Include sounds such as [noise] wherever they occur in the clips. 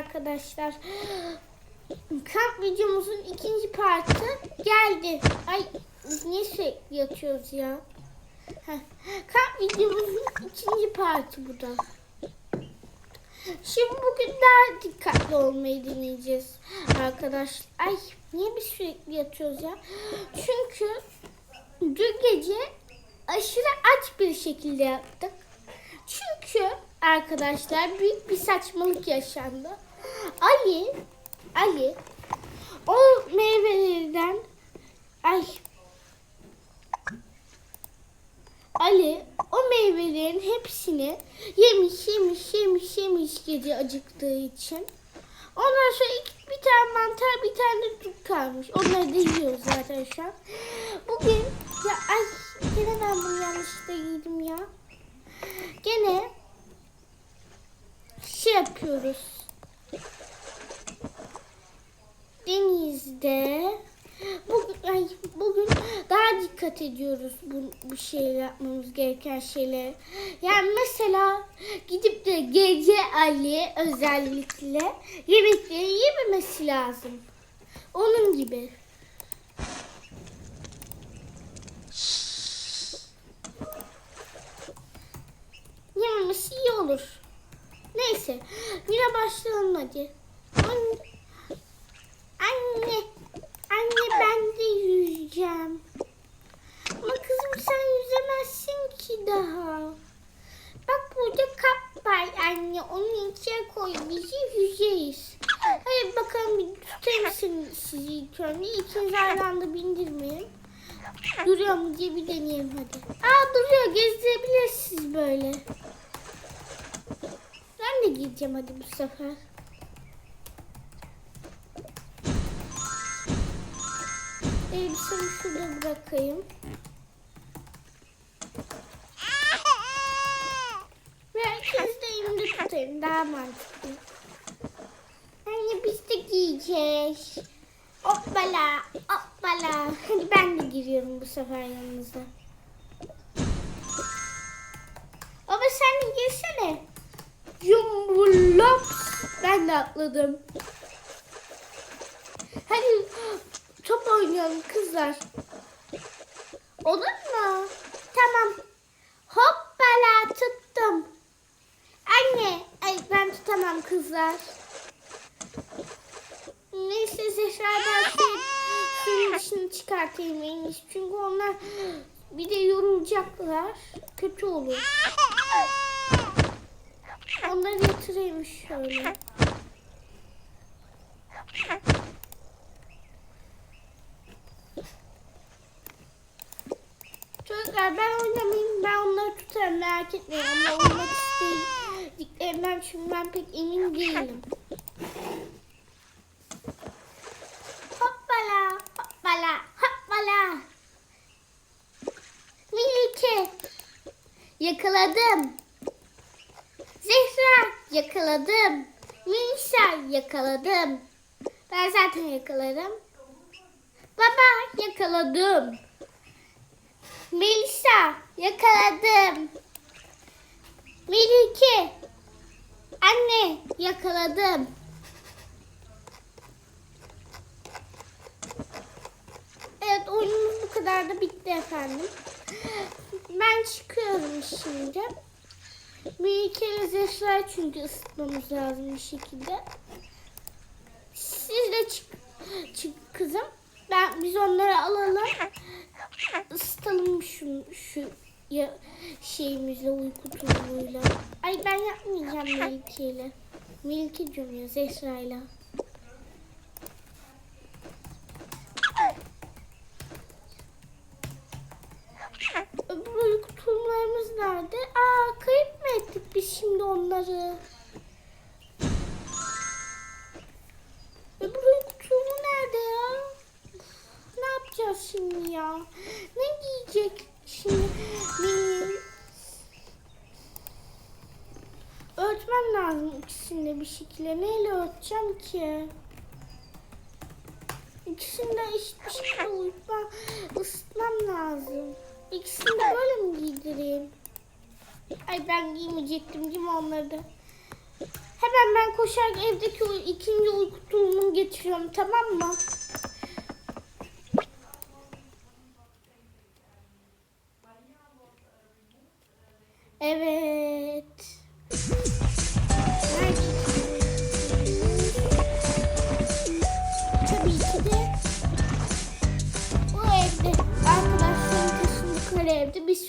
arkadaşlar. Kamp videomuzun ikinci partı geldi. Ay niye sürekli yatıyoruz ya? Kamp videomuzun ikinci partı bu da. Şimdi bugün daha dikkatli olmayı deneyeceğiz arkadaşlar. Ay niye biz sürekli yatıyoruz ya? Çünkü dün gece aşırı aç bir şekilde yattık. Çünkü arkadaşlar büyük bir saçmalık yaşandı. Ali, Ali o meyvelerden ay Ali o meyvelerin hepsini yemiş yemiş yemiş yemiş gece acıktığı için. Ondan sonra iki, bir tane mantar bir tane dut kalmış. Onları da yiyoruz zaten şu an. Bugün ya ay gene ben bunu yanlışlıkla giydim ya. Gene şey yapıyoruz. Denizde bugün, ay, bugün daha dikkat ediyoruz bu, bu şeyler yapmamız gereken şeyler. Yani mesela gidip de gece Ali özellikle yemekleri yememesi lazım. Onun gibi. Yememesi iyi olur. Neyse. Güne başlayalım hadi. Anne. Anne. Anne ben de yüzeceğim. Ama kızım sen yüzemezsin ki daha. Bak burada kap var anne. Onun içine koy. Bizi yüzeyiz. Hadi bakalım bir tutayım seni, sizi ilk önce. İkiniz aynı anda bindirmeyin. Duruyor mu diye bir deneyelim hadi. Aa duruyor. Gezdirebilirsiniz böyle. Ben de gideceğim hadi bu sefer. Elbisemi şurada bırakayım. Ve herkes de elimde tutayım. Daha mantıklı. Anne biz de giyeceğiz. Hoppala, hoppala. Hadi ben de giriyorum bu sefer yanınıza. Baba sen de girsene. Yumbulaps. Ben de atladım. Hadi top oynayalım kızlar. Olur mu? Tamam. Hoppala tuttum. Anne, ay ben tutamam kızlar. Neyse şey, suyun dışını çıkartayım en. Çünkü onlar bir de yorulacaklar. Kötü olur. Onları yatırayım şöyle. Çocuklar ben oynamayayım. Ben onları tutarım. Merak etmeyin. Onlar oynamak istediklerinden çünkü ben pek emin değilim. Hoppala, hoppala, hoppala. Melike. Yakaladım. Zehra yakaladım. Melisa yakaladım. Ben zaten yakaladım. Baba yakaladım. Melisa yakaladım. Melike anne yakaladım. Evet oyunumuz bu kadar da bitti efendim. Ben çıkıyorum şimdi. Melike ile Zehra çünkü ısıtmamız lazım bir şekilde. Siz de çık, çık kızım. Ben biz onları alalım. Isıtalım şu şu ya, şeyimizle uyku tulumuyla. Ay ben yapmayacağım Melike ile. Melike diyorum ya Zehra ile. Öbür uyku tulumlarımız nerede? Aa kayıp mı ettik biz şimdi onları? Öbür uyku tulumu nerede ya? Uf, ne yapacağız şimdi ya? Ne giyecek şimdi? Benim... Örtmem lazım ikisini de bir şekilde. Neyle örteceğim ki? İkisini de eşit bir şekilde uyutmam, ısıtmam lazım. İkisini de böyle mi giydireyim? Ay ben giymeyecektim değil mi onları da? Hemen ben koşarak evdeki ikinci uyku tulumumu getiriyorum tamam mı?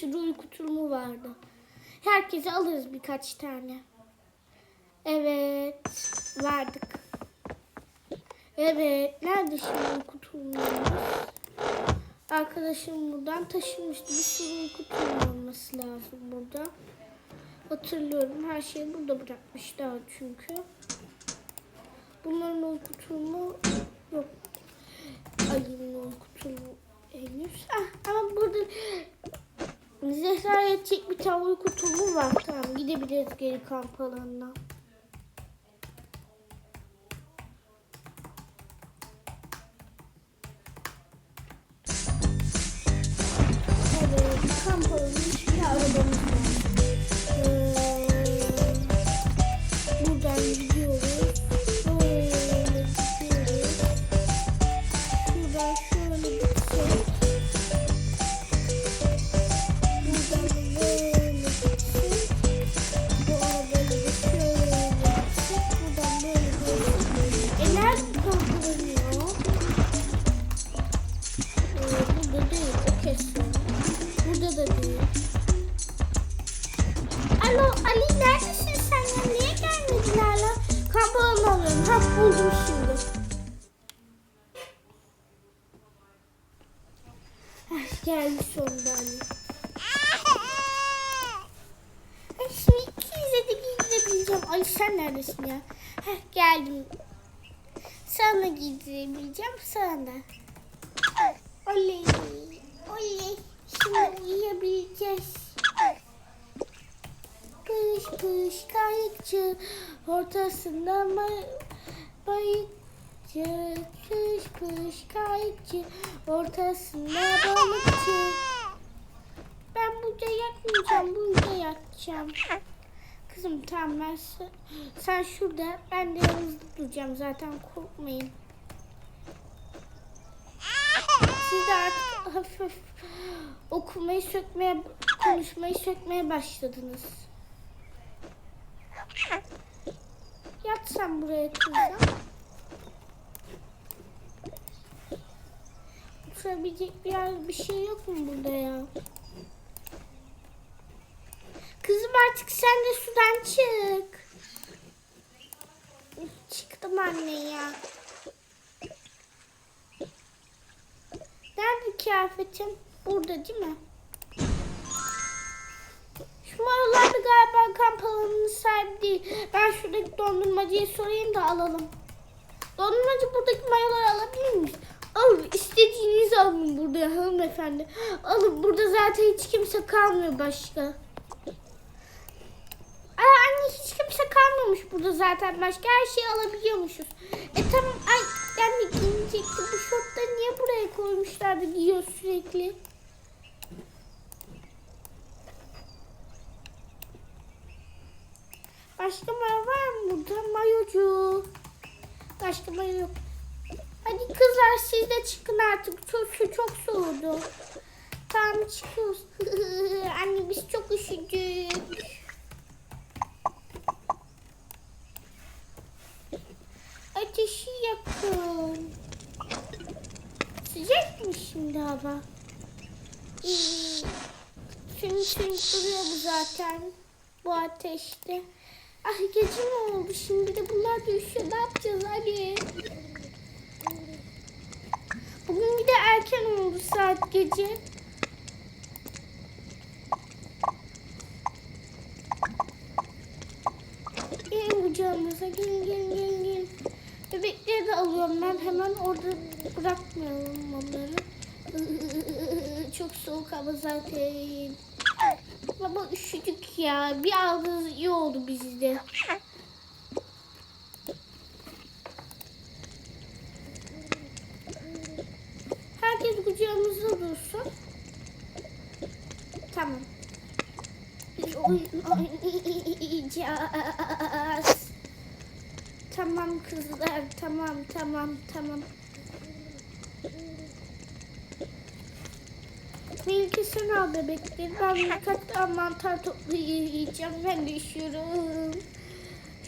Sürü uyku tulumu vardı. Herkese alırız birkaç tane. Evet, verdik. Evet, nerede şimdi uyku tulumlarımız? Arkadaşım buradan taşımıştı. Bir sürü uyku olması lazım burada. Hatırlıyorum, her şeyi burada bırakmışlar çünkü. Bunların uyku tulumu yok. Ayının uyku tulumu henüz. Ah, ama burada Zehra yetecek bir tane uyku var. Tamam gidebiliriz geri kamp alanına. Ali neredesin sen ya? Niye gelmedin hala? Alanı alıyorum. Ha buldum şimdi. Ah, geldi sonunda Ali. Ay, Şimdi ikinize de giydirebileceğim. Ay sen neredesin ya? Heh, geldim. Sana giydirebileceğim sana da. Oley. Oley. Şimdi uyuyabileceğiz. Kış kış kayıkçı. Ortasında may bayıkçı. Kış kış kayıkçı. Ortasında balıkçı. Ben burada yatmayacağım burada yatacağım. Kızım tamam ben sen şurada ben de yanınızda duracağım. Zaten korkmayın. Siz de artık hafif okumayı sökmeye konuşmayı sökmeye başladınız Yat sen buraya kızım. Oturabilecek bir yer bir şey yok mu burada ya? Kızım artık sen de sudan çık. Çıktım anne ya. Nerede kıyafetim? Burada değil mi? Şu aralarda galiba kamp alanının sahibi değil. Ben şuradaki dondurmacıya sorayım da alalım. Dondurmacı buradaki mayoları alabilir miyiz? Alın istediğinizi alın burada hanımefendi. Alın burada zaten hiç kimse kalmıyor başka. Aa, anne hiç kimse kalmamış burada zaten başka her şeyi alabiliyormuşuz. E tamam ay ben de giyinecektim. Bu şortları niye buraya koymuşlar da giyiyor sürekli? Başka mayo var mı burada? Mayocu. Başka mayo yok. Hadi kızlar siz de çıkın artık. Su, su çok soğudu. Tamam çıkıyoruz. [laughs] Anne biz çok üşüdük. Ateşi yakın. Sıcak mı şimdi hava? Sönük sönük duruyor bu zaten. Bu ateşte. Ah gece mi oldu şimdi de bunlar da üşüyor. Ne yapacağız Ali? Bugün bir de erken oldu saat gece. Gelin kucağımıza gelin gelin gelin gelin. Bebekleri de alıyorum ben hemen orada bırakmıyorum onları. [laughs] Çok soğuk hava zaten. Baba üşüdük ya. Bir aldığınız iyi oldu bizde. Herkes kucağımızda dursun. Tamam. Biz oyun oynayacağız. Tamam kızlar tamam tamam tamam. Belki sen al bebekleri. Ben birkaç mantar toplayacağım. Ben de üşüyorum.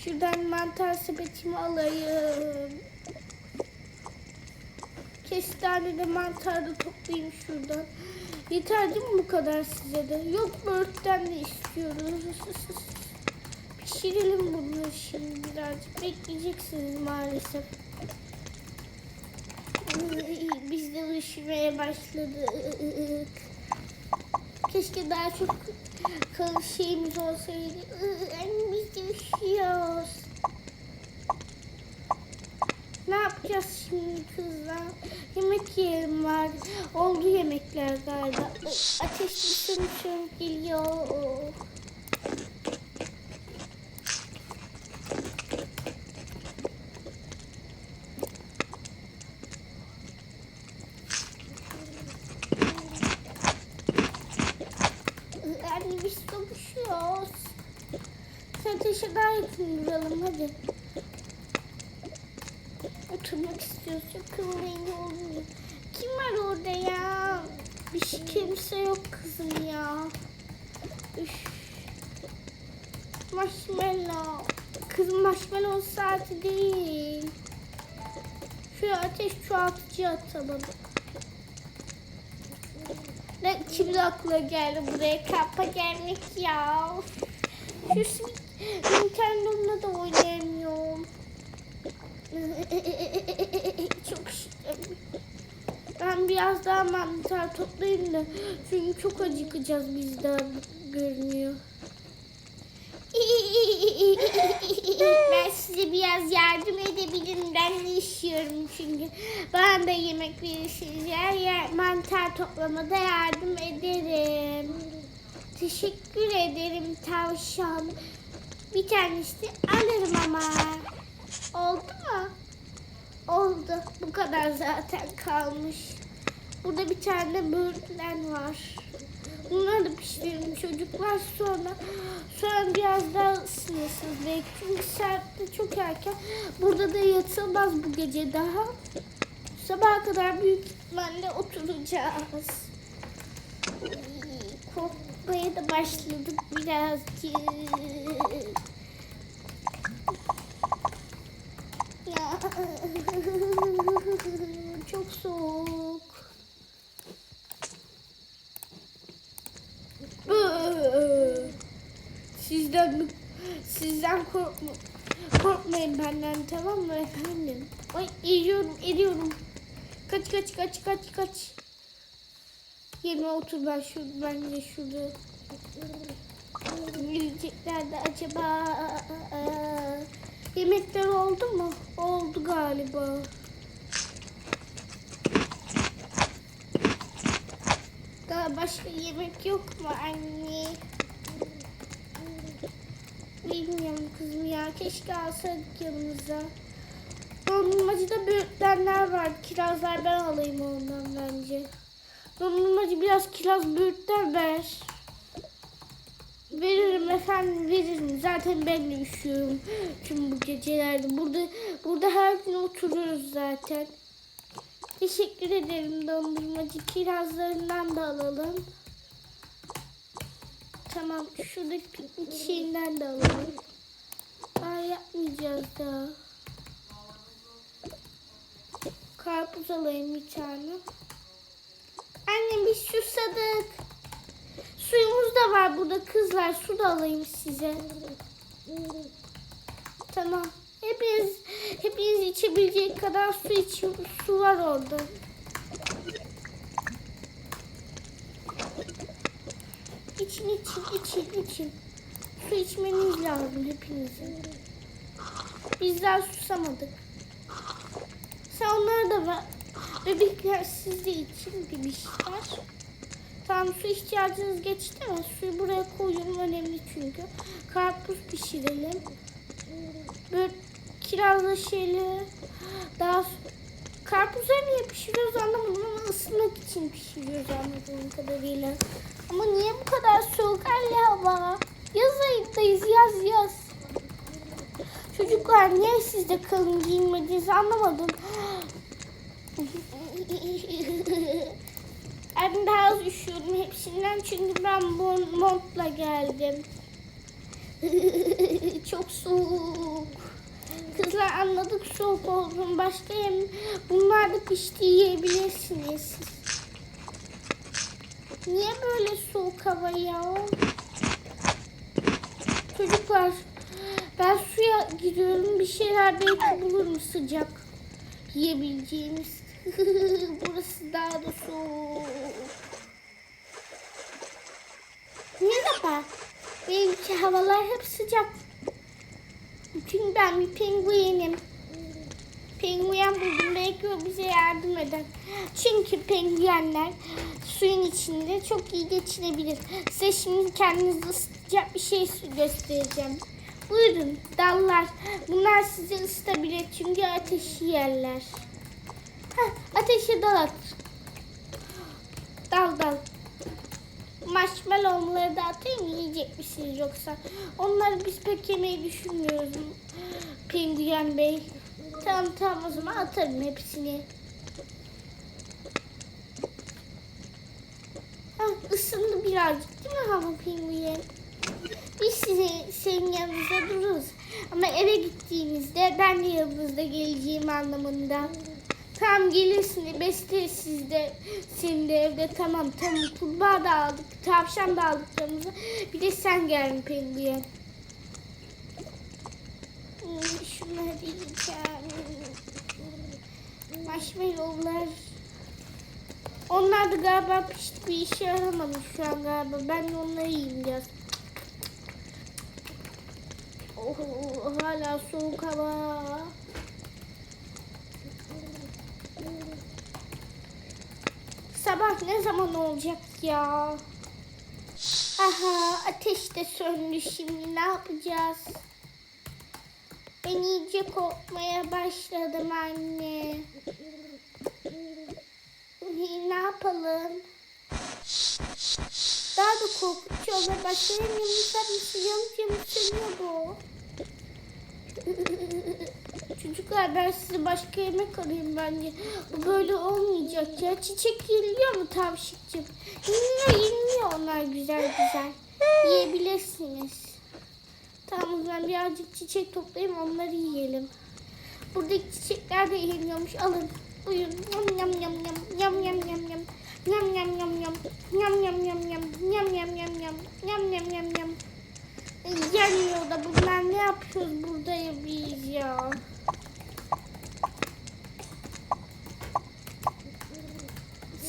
Şuradan mantar sepetimi alayım. Kestane de mantar da toplayayım şuradan. Yeter mi bu kadar size de? Yok böğürtlen de istiyoruz. [laughs] Pişirelim bunları şimdi birazcık. Bekleyeceksiniz maalesef. Biz de üşümeye başladık. Keşke daha çok şeyimiz olsaydı. Ay, Biz de üşüyoruz. Ne yapacağız şimdi kızlar? Yemek yiyelim var. Oldu yemekler galiba. Ay, Ateş dışarı dışarı geliyor. Anne biz konuşuyoruz. Sen ateşe daha yakın duralım hadi. Oturmak istiyorsun. Kıvırayınca olmuyor. Kim var orada ya? Bir şey kimse yok kızım ya. Üf. Marshmallow. Kızım marshmallow saati değil. Şu ateş çoğaltıcı atalım. Ne kimin aklına geldi buraya kampa gelmek ya. Şu Nintendo'mla da oynayamıyorum. [laughs] Çok üşüdüm. Ben biraz daha mantar toplayayım da çünkü çok acıkacağız biz daha görünüyor. [laughs] Ben size biraz yardım edebilirim. Ben de işiyorum çünkü. Bana da yemek verirsiniz. Yer mantar toplamada yardım ederim. Teşekkür ederim tavşan. Bir tanesi alırım ama. Oldu mu? Oldu. Bu kadar zaten kalmış. Burada bir tane böğürtlen var. Bunları da pişirelim çocuklar sonra sonra biraz daha ısınırsınız belki. Çünkü saatte çok erken. Burada da yatılmaz bu gece daha. Sabaha kadar büyük ihtimalle oturacağız. Ay, Korkmaya da başladık birazcık. Ya [laughs] çok soğuk. Sizden sizden korkma. Korkmayın benden tamam mı efendim? Ay eriyorum eriyorum. Kaç kaç kaç kaç kaç. Yerime otur ben şurada ben de şurada. Yiyecekler de acaba yemekler oldu mu? Oldu galiba. Daha başka yemek yok mu anne? Bilmiyorum kızım ya. Keşke alsaydık yanımıza. Dondurmacıda böğürtlenler var. Kirazlar ben alayım ondan bence. Dondurmacı biraz kiraz böğürtlen ver. Veririm efendim veririm. Zaten ben de üşüyorum. Tüm bu gecelerde. Burada burada her gün oturuyoruz zaten. Teşekkür ederim dondurmacı. Kirazlarından da alalım. Tamam şuradaki şeyinden de alalım. Daha yapmayacağız daha. Karpuz alayım bir tane. Annem biz susadık. Suyumuz da var burada kızlar. Su da alayım size. Tamam. Hepiniz, hepiniz içebilecek kadar su için su var orada. İçin için için için. Su içmeniz lazım hepinizin. Bizler susamadık. Sen onları da ver. Bebekler siz de için demişler. Tamam su ihtiyacınız geçti mi? Suyu buraya koyun önemli çünkü. Karpuz pişirelim. Böyle kirazlı şeyleri daha karpuzları niye pişiriyoruz anlamadım ama ısınmak için pişiriyoruz anladığım kadarıyla. Ama niye bu kadar soğuk anne hava? Yaz ayındayız yaz yaz. Çocuklar niye siz de kalın giyinmediğinizi anlamadım. Ben daha az üşüyorum hepsinden çünkü ben montla geldim. [laughs] Çok soğuk. Kızlar anladık soğuk olduğunu. Başka yem bunlar da pişti yiyebilirsiniz. Niye böyle soğuk hava ya? Çocuklar ben suya gidiyorum bir şeyler belki bulurum sıcak yiyebileceğimiz. [laughs] Burası daha da soğuk. Merhaba. Benimki havalar hep sıcak. Çünkü ben bir penguenim. Penguen buldum. Belki o bize yardım eder. Çünkü penguenler suyun içinde çok iyi geçinebilir. Size şimdi kendinizi ısıtacak bir şey göstereceğim. Buyurun dallar. Bunlar sizi ısıtabilir çünkü ateşi yerler. Heh, ateşe dal at. Dal dal. Marshmallow'ları da atayım mı yiyecek misiniz yoksa? Onları biz pek yemeyi düşünmüyoruz. Penguen Bey. Tamam tamam o zaman atarım hepsini. Hah, ısındı birazcık değil mi hava penguen? Biz size, senin yanınızda dururuz. Ama eve gittiğinizde ben de yanınızda geleceğim anlamında. Tamam gelirsin. Beste sizde. Senin de evde. Tamam tamam. Kurbağa da aldık. Tavşan da aldık yanımıza. Bir de sen geldin penguen. Hmm, Şunları yiyeceğim. Marshmallowlar. Onlar da galiba pişti bir işe yaramadı şu an galiba. Ben de onları yiyeyim biraz. Oh, hala soğuk hava. Sabah ne zaman olacak ya? Aha ateş de söndü şimdi ne yapacağız? Ben iyice korkmaya başladım anne. Ne yapalım? Daha da. Başka yanımızda mısın? Yanıp yanıp sönüyor bu. Çocuklar ben size başka yemek alayım bence. Bu böyle olmayacak ya. Çiçek yeniliyor mu tavşikçim? Yeniliyor yeniliyor onlar güzel güzel. Yiyebilirsiniz. Tamam o zaman birazcık çiçek toplayayım onları yiyelim. Buradaki çiçekler de yeniyormuş. Alın. Buyurun. Yam yam yam yam. Yam yam yam yam. Yam yam yam yam. Yam yam yam yam. Yam yam yam yam. Yam yam yam yam. Gelmiyor da bunlar ne yapıyoruz burada biz ya.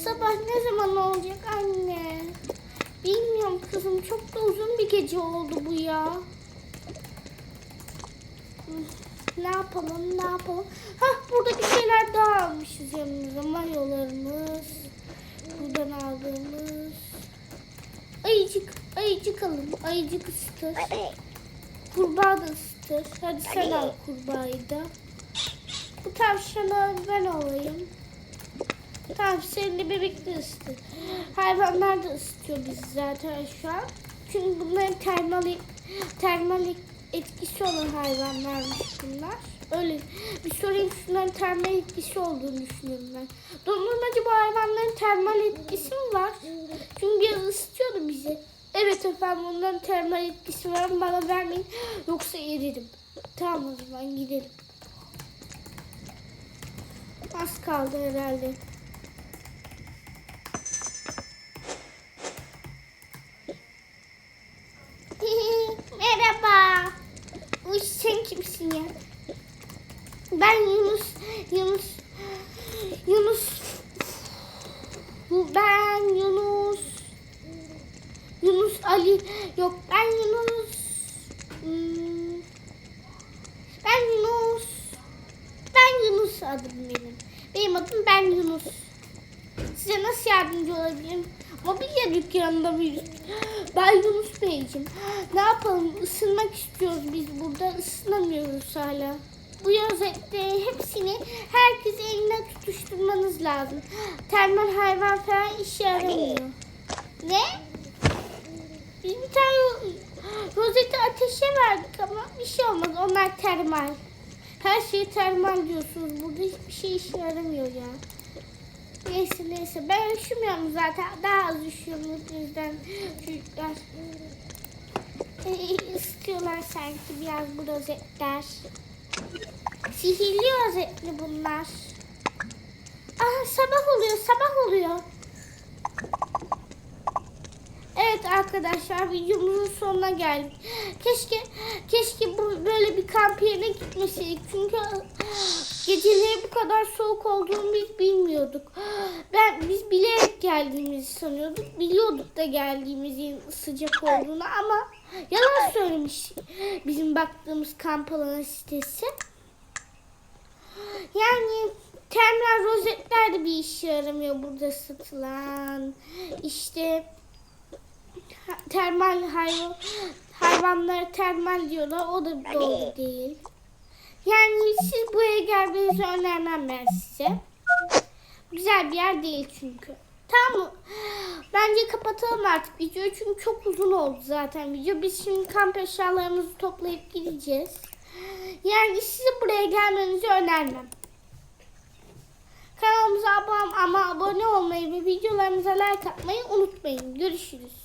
Sabah ne zaman olacak anne? Bilmiyorum kızım çok da uzun bir gece oldu bu ya. Ne yapalım ne yapalım? Hah burada bir şeyler daha almışız yanımıza. Mayolarımız. Buradan aldığımız. Ayıcık, alın. Ayıcık ısıtır. Kurbağa da ısıtır. Hadi sen al kurbağayı da. Bu tavşanı ben alayım. Tamam senin de bebek de ısıtır. Hayvanlar da ısıtıyor bizi zaten şu an. Çünkü bunların termal, termal etkisi olan hayvanlarmış bunlar. Öyle bir sorayım şunların termal etkisi olduğunu düşünüyorum ben. Dondurmacı bu hayvanların termal etkisi mi var? Çünkü biraz ısıtıyordu bizi. Evet efendim onların termal etkisi var ama bana vermeyin yoksa eririm. Tamam o zaman gidelim. Az kaldı herhalde. [laughs] Merhaba. Uy sen kimsin ya? Ben Yunus. Yunus. Yunus. Ben Yunus. Ali. Yok ben Yunus. Hmm. Ben Yunus. Ben Yunus adım benim. Benim adım ben Yunus. Size nasıl yardımcı olabilirim? Mobilya dükkanında mıyız? [gasps] Ben Yunus Beyciğim. [gasps] Ne yapalım? Isınmak istiyoruz biz burada. Isınamıyoruz hala. Bu rozette hepsini herkes eline tutuşturmanız lazım. [gasps] Termal hayvan falan işe yaramıyor. Ne? Biz bir tane rozete ateş ateşe verdik ama bir şey olmaz. Onlar termal. Her şey termal diyorsunuz. Burada hiçbir şey işe yaramıyor ya. Neyse neyse. Ben üşümüyorum zaten. Daha az üşüyorum. O yüzden çocuklar e, istiyorlar sanki biraz bu rozetler. Sihirli rozetli bunlar. Aha sabah oluyor sabah oluyor. Evet arkadaşlar videomuzun sonuna geldik. Keşke keşke bu böyle bir kamp yerine gitmeseydik. Çünkü geceleri bu kadar soğuk olduğunu biz bilmiyorduk. Ben biz bilerek geldiğimizi sanıyorduk. Biliyorduk da geldiğimizin sıcak olduğunu ama yalan söylemiş bizim baktığımız kamp alanı sitesi. Yani termal rozetler de bir işe yaramıyor burada satılan. İşte termal hayvan hayvanlara termal diyorlar. O da doğru değil. Yani siz buraya gelmenizi önermem ben size. Güzel bir yer değil çünkü. Tamam? Bence kapatalım artık videoyu çünkü çok uzun oldu zaten video. Biz şimdi kamp eşyalarımızı toplayıp gideceğiz. Yani size buraya gelmenizi önermem. Kanalımıza abone ama abone olmayı ve videolarımıza like atmayı unutmayın. Görüşürüz.